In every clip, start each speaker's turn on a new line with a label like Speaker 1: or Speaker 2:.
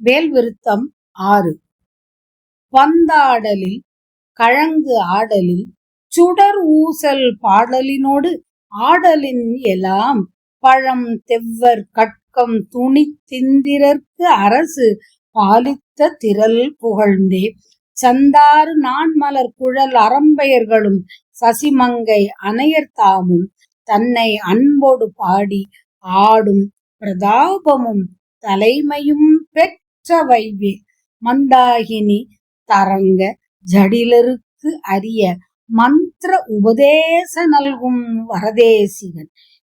Speaker 1: வேல்விருத்தம் ஆறு. பந்தாடலில் கழங்கு ஆடலில் சுடர் ஊசல் பாடலினோடு ஆடலின் எல்லாம் பழம் தெவ்வர் கட்கம் துணி திந்திரற்கு அரசு பாலித்த திரள் புகழ்ந்தே. சந்தாறு நான்மலர் குழல் அறம்பெயர்களும் சசிமங்கை அணையர் தாமும் தன்னை அன்போடு பாடி ஆடும் பிரதாபமும் தலைமையும் பெற்ற வைவே மந்தாகினி தரங்க ஜடிலருக்கு அரிய மந்திர உபதேச நல்கும் வரதேசிகன்.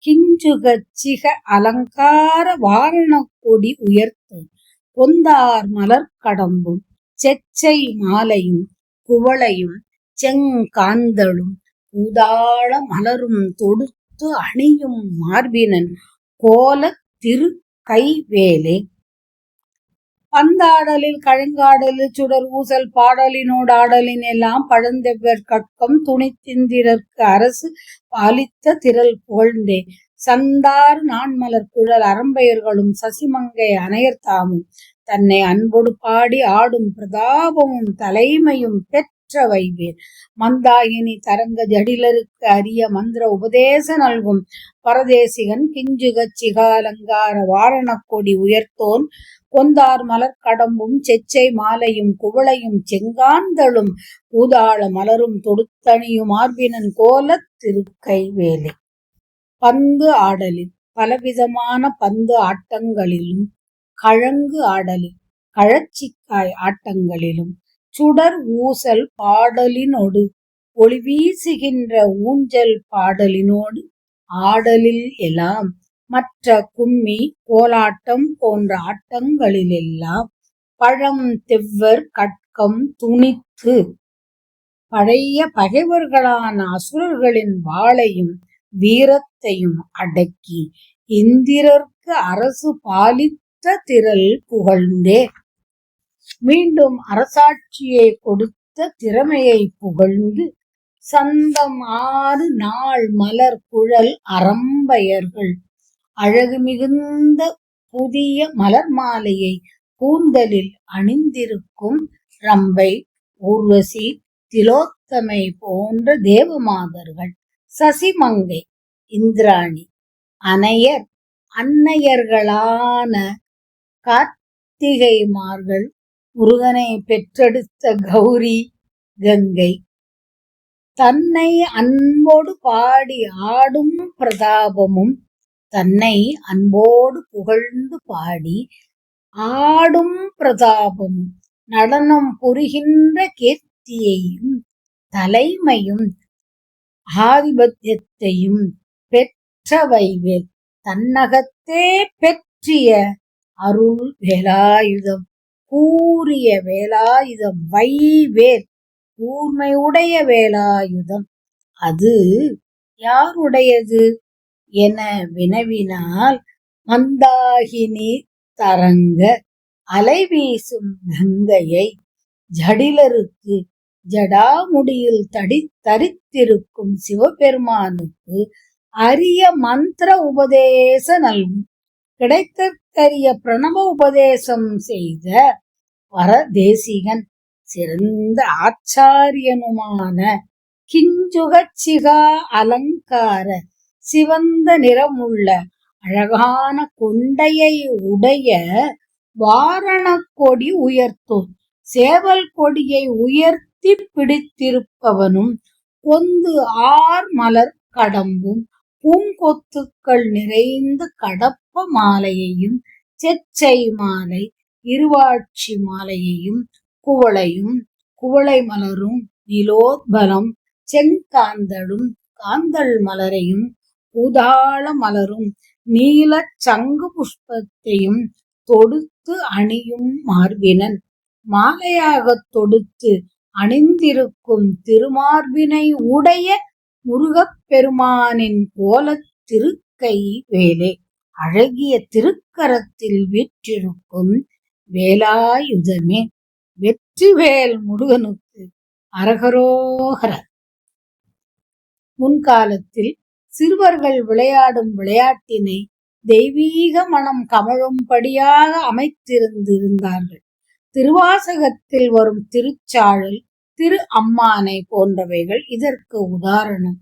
Speaker 1: கிஞ்சுகச்சிக அலங்கார வாரண கொடி உயர்த்தும். பொந்தார் மலர் கடம்பும் செச்சை மாலையும் குவளையும் செங்காந்தளும் பூதாள மலரும் தொடுத்து அணியும் மார்பினன். கோல திரு கைவேலே அந்த ஆடலில் கழுங்காடலில் சுடர் ஊசல் பாடலினோடு ஆடலின் எல்லாம் பழந்தெவ்வர் கட்கம் துணித்திந்திரற்கு அரசு பாலித்த திரள் புகழ்ந்தே. சந்தார் நான்மலர் குழல் அறம்பெயர்களும் சசிமங்கை அணையர் தாமும். தன்னை அன்போடு பாடி ஆடும் பிரதாபமும் தலைமையும் பெற் பெற்ற வைவேர் மந்தாகினி தரங்க ஜடிலருக்கு அரிய மந்திர உபதேச நல்கும். பரதேசிகன் கிஞ்சுக சிகாலங்கார வாரணக்கொடி உயர்த்தோன். கொந்தார் மலர் கடம்பும் செச்சை மாலையும் குவளையும் செங்காந்தளும். ஊதாள மலரும் தொடுத்தணியும் ஆர்பினன் கோல திருக்கை வேலை பந்து ஆடலில் பலவிதமான பந்து ஆட்டங்களிலும் கழங்கு ஆடலில் கழச்சிக்காய் ஆட்டங்களிலும் சுடர் ஊசல் பாடலினோடு ஒளி வீசுகின்ற ஊஞ்சல் பாடலினோடு ஆடலில் எல்லாம் மற்ற கும்மி கோலாட்டம் போன்ற ஆட்டங்களிலெல்லாம் பழம் தெவ்வர் கட்கம் துணித்து பழைய பகைவர்களான அசுரர்களின் வாளையும் வீரத்தையும் அடக்கி இந்திரர்க்கு அரசு பாலித்த திரள் புகழ்ந்தே. மீண்டும் அரசாட்சியை கொடுத்த திறமையை புகழ்ந்து சந்தம் ஆறு நாள் மலர் குழல் அறம்பயர்கள். அழகு மிகுந்த புதிய மலர் மாலையை கூந்தலில் அணிந்திருக்கும் ரம்பை ஊர்வசி திலோத்தமை போன்ற தேவமாதர்கள். சசிமங்கை இந்திராணி அனையர் அன்னையர்களான கார்த்திகைமார்கள் முருகனை பெற்றெடுத்த கௌரி கங்கை. தன்னை அன்போடு பாடி ஆடும் பிரதாபமும் தன்னை அன்போடு புகழ்ந்து பாடி ஆடும் பிரதாபமும் நடனம் புரிகின்ற கீர்த்தியையும் தலைமையும் ஆதிபத்தியத்தையும் பெற்ற வைவேல் தன்னகத்தே பெற்றிய அருள் வேலாயுதம் கூறிய வேலாயுதம் வைவேல். கூர்மையுடைய வேலாயுதம் அது யாருடையது? என வினவினால் மந்தாகினி தரங்க அலை வீசும் கங்கையை ஜடிலருக்கு ஜடாமுடியில் தடி தரித்திருக்கும் சிவபெருமானுக்கு அரிய மந்திர உபதேச நல்கும் கிடைத்தற்கரிய பிரணவ உபதேசம் செய்த வரதேசிகன் சிறந்த ஆச்சாரியனுமான கிஞ்சுகச்சிகா அலங்கார சிவந்த நிறமுள்ள அழகான கொண்டையை உடைய வாரணக் கொடி உயர்த்தோன் சேவல் கொடியை உயர்த்தி பிடித்திருப்பவனும் கொந்து ஆர் மலர் கடம்பும் பூங்கொத்துக்கள் நிறைந்த கடப்ப மாலையையும் செச்சை மாலை இருவாட்சி மாலையையும் குவளையும் குவளை மலரும் நிலோத்பலம் செங்காந்தளும் காந்தள் மலரையும் பூதாள மலரும் நீலச் சங்கு புஷ்பத்தையும் தொடுத்து அணியும் மார்பினன். மாலையாகத் தொடுத்து அணிந்திருக்கும் திருமார்பினை உடைய முருகப் பெருமானின் கோலத் திருக்கை வேலே. அழகிய திருக்கரத்தில் வீற்றிருக்கும் வேலாயுதமே. வெற்றிவேல் முருகனுக்கு அரகரோகர. முன்காலத்தில் சிறுவர்கள் விளையாடும் விளையாட்டினை தெய்வீக மனம் கமழும்படியாக அமைத்திருந்திருந்தார்கள். திருவாசகத்தில் வரும் திருச்சாழல் திரு அம்மானை போன்றவைகள் இதற்கு உதாரணம்.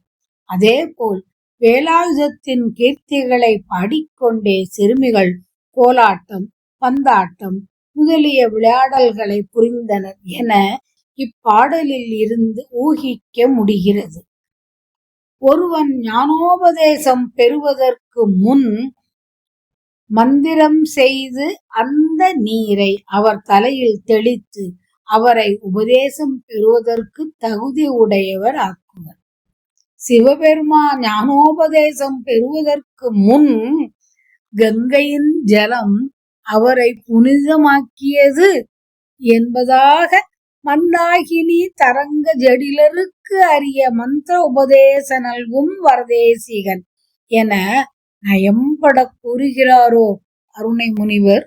Speaker 1: அதேபோல் வேலாயுதத்தின் கீர்த்திகளை பாடிக்கொண்டே சிறுமிகள் கோலாட்டம் பந்தாட்டம் முதலிய விளையாடல்களை புரிந்தனர் என இப்பாடலில் இருந்து ஊகிக்க முடிகிறது. ஒருவன் ஞானோபதேசம் பெறுவதற்கு முன் மந்திரம் செய்து அந்த நீரை அவர் தலையில் தெளித்து அவரை உபதேசம் பெறுவதற்கு தகுதி உடையவர் ஆக்குவர். சிவபெருமான் ஞானோபதேசம் பெறுவதற்கு முன் கங்கையின் ஜலம் அவரை புனிதமாக்கியது என்பதாக மந்தாகினி தரங்க ஜடிலருக்கு அரிய மந்திர உபதேச நல்கும் வரதேசிகன் என நயம்பட கூறுகிறாரோ அருணை முனிவர்.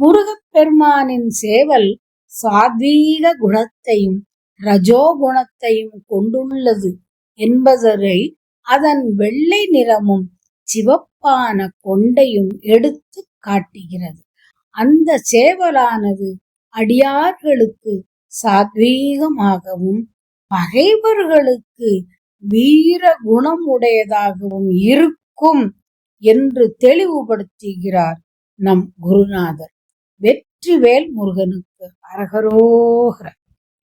Speaker 1: முருகப்பெருமானின் சேவல் சாத்வீக குணத்தையும் ரஜோகுணத்தையும் கொண்டுள்ளது என்பதரை அதன் வெள்ளை நிறமும் சிவப்பான கொண்டையும் எடுத்து காட்டுகிறது. அந்த சேவலானது அடியார்களுக்கு சாத்வீகமாகவும் பகைவர்களுக்கு வீர குணம் உடையதாகவும் இருக்கும் என்று தெளிவுபடுத்துகிறார் நம் குருநாதர். வெற்றிவேல் முருகனுக்கு அரகரோகர.